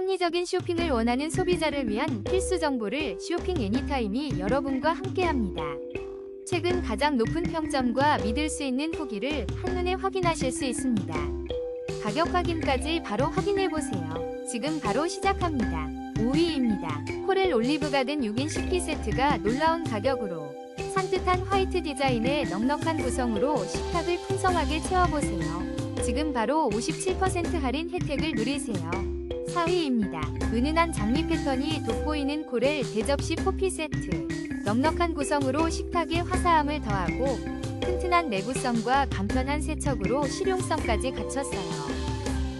합리적인 쇼핑을 원하는 소비자를 위한 필수 정보를 쇼핑 애니타임이 여러분과 함께합니다. 최근 가장 높은 평점과 믿을 수 있는 후기를 한눈에 확인하실 수 있습니다. 가격 확인까지 바로 확인해 보세요. 지금 바로 시작합니다. 5위입니다. 코렐 올리브 가든 6인 식기 세트가 놀라운 가격으로 산뜻한 화이트 디자인의 넉넉한 구성으로 식탁을 풍성하게 채워보세요. 지금 바로 57% 할인 혜택을 누리세요. 4위입니다. 은은한 장미 패턴이 돋보이는 코렐 대접시 포피 세트. 넉넉한 구성으로 식탁에 화사함을 더하고 튼튼한 내구성과 간편한 세척으로 실용성까지 갖췄어요.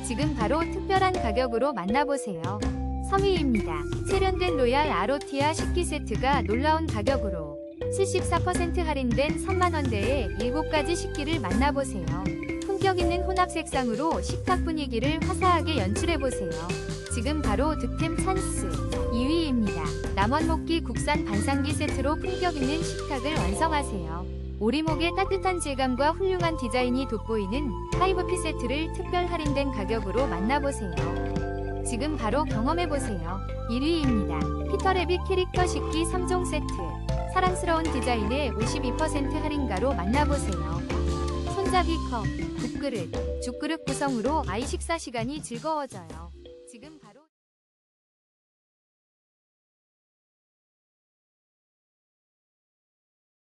지금 바로 특별한 가격으로 만나보세요. 3위입니다. 세련된 로얄 아로티아 식기 세트가 놀라운 가격으로 74% 할인된 3만원대의 7가지 식기를 만나보세요. 품격 있는 혼합 색상으로 식탁 분위기를 화사하게 연출해보세요. 지금 바로 득템 찬스 2위입니다. 남원목기 국산 반상기 세트로 품격 있는 식탁을 완성하세요. 오리목의 따뜻한 질감과 훌륭한 디자인이 돋보이는 파이브피 세트를 특별 할인된 가격으로 만나보세요. 지금 바로 경험해보세요. 1위입니다. 피터래빗 캐릭터 식기 3종 세트. 사랑스러운 디자인의 52% 할인가로 만나보세요. 컵, 국그릇, 죽그릇 구성으로 아이 식사 시간이 즐거워져요.